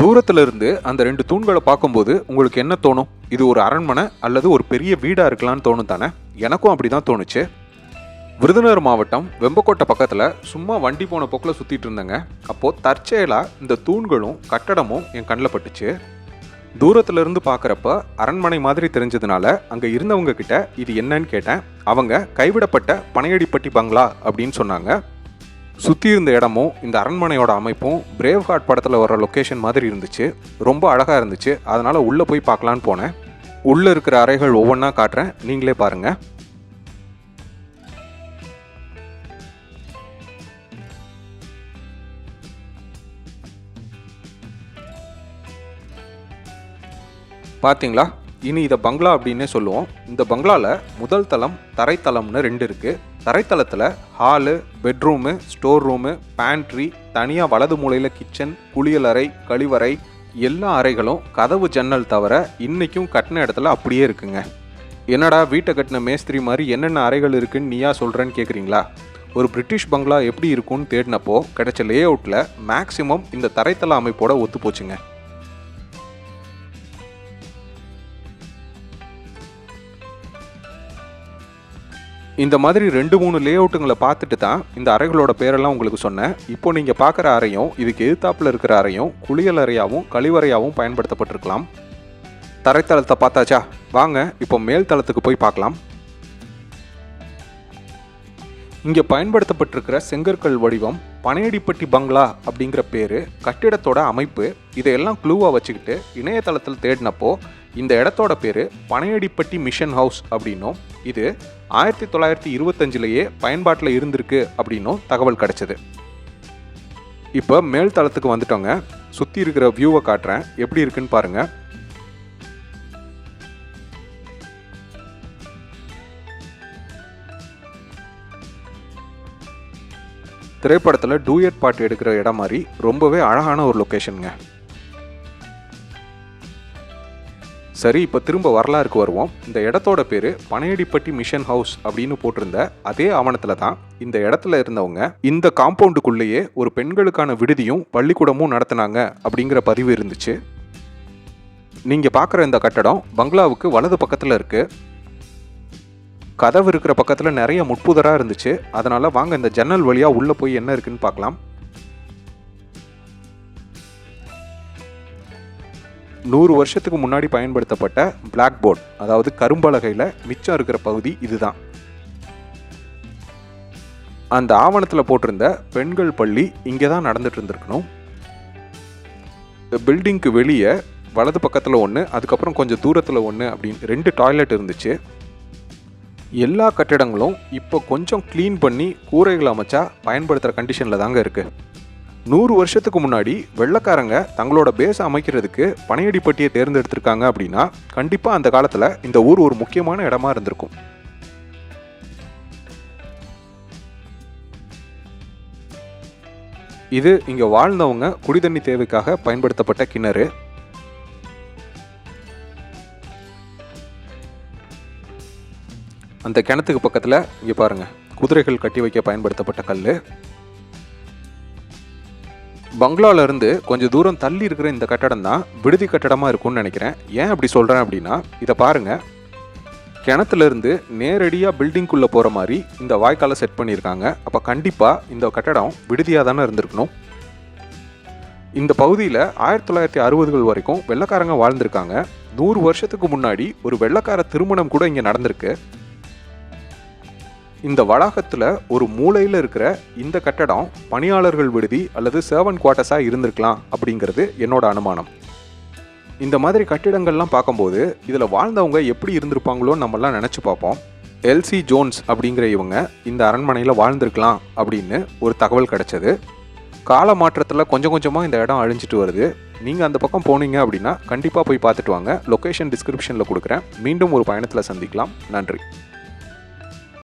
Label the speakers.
Speaker 1: தூரத்துல இருந்து அந்த ரெண்டு தூண்களை பார்க்கும்போது உங்களுக்கு என்ன தோணும்? இது ஒரு அரண்மனை அல்லது ஒரு பெரிய வீடா இருக்கலாம்னு தோணும் தானே? எனக்கும் அப்படிதான் தோணுச்சு. விருதுநகர் மாவட்டம் வெம்பக்கோட்டை பக்கத்தில் சும்மா வண்டி போன போக்கில் சுற்றிட்டு இருந்தேங்க. அப்போது தற்செயலாக இந்த தூண்களும் கட்டடமும் என் கண்ணில் பட்டுச்சு. தூரத்துலேருந்து பார்க்குறப்ப அரண்மனை மாதிரி தெரிஞ்சதுனால அங்கே இருந்தவங்க கிட்ட இது என்னன்னு கேட்டேன். அவங்க கைவிடப்பட்ட பனையடிப்பட்டி பங்களா அப்படின்னு சொன்னாங்க. சுற்றி இருந்த இடமும் இந்த அரண்மனையோட அமைப்பும் பிரேவ் ஹார்ட் படத்தில் வர லொக்கேஷன் மாதிரி இருந்துச்சு. ரொம்ப அழகாக இருந்துச்சு. அதனால் உள்ளே போய் பார்க்கலான்னு போனேன். உள்ளே இருக்கிற அறைகள் ஒவ்வொன்றா காட்டுறேன். நீங்களே பாருங்கள் பார்த்தீங்களா இனி இதை பங்களா அப்படின்னே சொல்லுவோம். இந்த பங்களாவில் முதல் தளம் தரைத்தளம்னு ரெண்டு இருக்குது தரைத்தளத்தில் hall bedroom store room pantry தனியாக வலது மூலையில் கிச்சன் குளியலறை கழிவறை எல்லா அறைகளும் கதவு ஜன்னல் தவிர இன்றைக்கும் கட்டின இடத்துல அப்படியே இருக்குங்க. என்னடா வீட்டை கட்டின மேஸ்திரி மாதிரி என்னென்ன அறைகள் இருக்குன்னு நீயா சொல்கிறேன்னு கேட்குறீங்களா ஒரு பிரிட்டிஷ் பங்களா எப்படி இருக்கும்னு தேடினப்போ கிடைச்ச லே அவுட்டில் மேக்ஸிமம் இந்த தரைத்தள அமைப்போட ஒத்து போச்சுங்க இந்த மாதிரி ரெண்டு மூணு லே அவுட்டுங்களை பார்த்துட்டு தான் இந்த அறைகளோட பேரெல்லாம் உங்களுக்கு சொன்னேன். இப்போ நீங்கள் பார்க்குற அறையும் இதுக்கு எதிர்த்தாப்பில் இருக்கிற அறையும் குளியல் அறையாகவும் கழிவறையாகவும் பயன்படுத்தப்பட்டிருக்கலாம். தரைத்தளத்தை பார்த்தாச்சா? வாங்க இப்போ மேல் தளத்துக்கு போய் பார்க்கலாம். இங்கே பயன்படுத்தப்பட்டிருக்கிற செங்கற்கள் வடிவம் பனையடிப்பட்டி பங்களா அப்படிங்கிற பேர் கட்டிடத்தோட அமைப்பு இதையெல்லாம் க்ளூவாக வச்சுக்கிட்டு இணையதளத்தில் தேடினப்போ இந்த இடத்தோட பேர் பனையடிப்பட்டி மிஷன் ஹவுஸ் அப்படின்னும். இது ஆயிரத்தி தொள்ளாயிரத்தி இருபத்தஞ்சிலேயே பயன்பாட்டில் இருந்திருக்கு அப்படின்னும் தகவல் கிடைச்சது. இப்போ மேல் தளத்துக்கு வந்துட்டோங்க. சுற்றி இருக்கிற வியூவை காட்டுறேன். எப்படி இருக்குன்னு பாருங்கள் திரைப்படத்தில் டூயட் பாட்டு எடுக்கிற இடம் மாதிரி ரொம்பவே அழகான ஒரு லொக்கேஷனுங்க சரி இப்போ திரும்ப வரலாறுக்கு வருவோம். இந்த இடத்தோட பேர் பனையடிப்பட்டி மிஷன் ஹவுஸ் அப்படின்னு போட்டிருந்த அதே ஆவணத்தில் தான் இந்த இடத்துல இருந்தவங்க இந்த காம்பவுண்டுக்குள்ளேயே ஒரு பெண்களுக்கான விடுதியும் பள்ளிக்கூடமும் நடத்தினாங்க அப்படிங்கிற பதிவு இருந்துச்சு. நீங்கள் பார்க்குற இந்த கட்டடம் பங்களாவுக்கு வலது பக்கத்தில் இருக்குது கதவு இருக்கிற பக்கத்தில் நிறைய முட்புதராக இருந்துச்சு. அதனால் வாங்க இந்த ஜன்னல் வழியாக உள்ளே போய் என்ன இருக்குன்னு பார்க்கலாம் நூறு வருஷத்துக்கு முன்னாடி பயன்படுத்தப்பட்ட பிளாக் போர்ட் அதாவது கரும்பலகையில் மிச்சம் இருக்கிற பகுதி இதுதான். அந்த ஆவணத்தில் போட்டிருந்த பெண்கள் பள்ளி இங்கே தான் நடந்துட்டு இருந்திருக்கணும். பில்டிங்க்கு வெளியே வலது பக்கத்தில் ஒன்று அதுக்கப்புறம் கொஞ்சம் தூரத்தில் ஒன்று அப்படின்னு ரெண்டு டாய்லெட் இருந்துச்சு. எல்லா கட்டிடங்களும் இப்போ கொஞ்சம் க்ளீன் பண்ணி கூரைகள் அமைச்சா பயன்படுத்துகிற கண்டிஷனில் தாங்க இருக்குது நூறு வருஷத்துக்கு முன்னாடி வெள்ளைக்காரங்க தங்களோட பேஸை அமைக்கிறதுக்கு பனையடிப்பட்டியை தேர்ந்தெடுத்திருக்காங்க அப்படின்னா கண்டிப்பாக அந்த காலத்தில் இந்த ஊர் ஒரு முக்கியமான இடமா இருந்திருக்கும். இது இங்கே வாழ்ந்தவங்க குடிதண்ணி தேவைக்காக பயன்படுத்தப்பட்ட கிணறு. அந்த கிணத்துக்கு பக்கத்தில் இங்கே பாருங்கள் குதிரைகள் கட்டி வைக்க பயன்படுத்தப்பட்ட கல் பங்களாலேருந்து கொஞ்சம் தூரம் தள்ளி இருக்கிற இந்த கட்டடம் தான் விடுதி கட்டடமாக இருக்கும்னு நினைக்கிறேன். ஏன் அப்படி சொல்கிறேன் அப்படின்னா இதை பாருங்க. கிணத்துலேருந்து நேரடியாக பில்டிங்குள்ளே போகிற மாதிரி இந்த வாய்க்காலை செட் பண்ணியிருக்காங்க. அப்போ கண்டிப்பாக இந்த கட்டடம் விடுதியாக தானே இருந்திருக்கணும். இந்த பகுதியில் ஆயிரத்தி தொள்ளாயிரத்தி அறுபதுகள் வரைக்கும் வெள்ளைக்காரங்க வாழ்ந்திருக்காங்க. நூறு வருஷத்துக்கு முன்னாடி ஒரு வெள்ளக்கார திருமணம் கூட இங்கே நடந்திருக்கு. இந்த வளாகத்தில் ஒரு மூலையில் இருக்கிற இந்த கட்டடம் பணியாளர்கள் விடுதி அல்லது சர்வன் குவார்ட்டர்ஸாக இருந்திருக்கலாம் அப்படிங்கிறது என்னோட அனுமானம். இந்த மாதிரி கட்டிடங்கள்லாம் பார்க்கும்போது இதில் வாழ்ந்தவங்க எப்படி இருந்திருப்பாங்களோன்னு நம்மலாம் நினச்சி பார்ப்போம். எல்சி ஜோன்ஸ் அப்படிங்கிற இவங்க இந்த அரண்மனையில் வாழ்ந்திருக்கலாம் அப்படின்னு ஒரு தகவல் கிடைச்சது. கால மாற்றத்தில் கொஞ்சம் கொஞ்சமாக இந்த இடம் அழிஞ்சிட்டு வருது. நீங்கள் அந்த பக்கம் போனீங்க அப்படின்னா கண்டிப்பாக போய் பார்த்துட்டு வாங்க. லொக்கேஷன் டிஸ்கிரிப்ஷனில் கொடுக்குறேன். மீண்டும் ஒரு பயணத்தில் சந்திக்கலாம். நன்றி.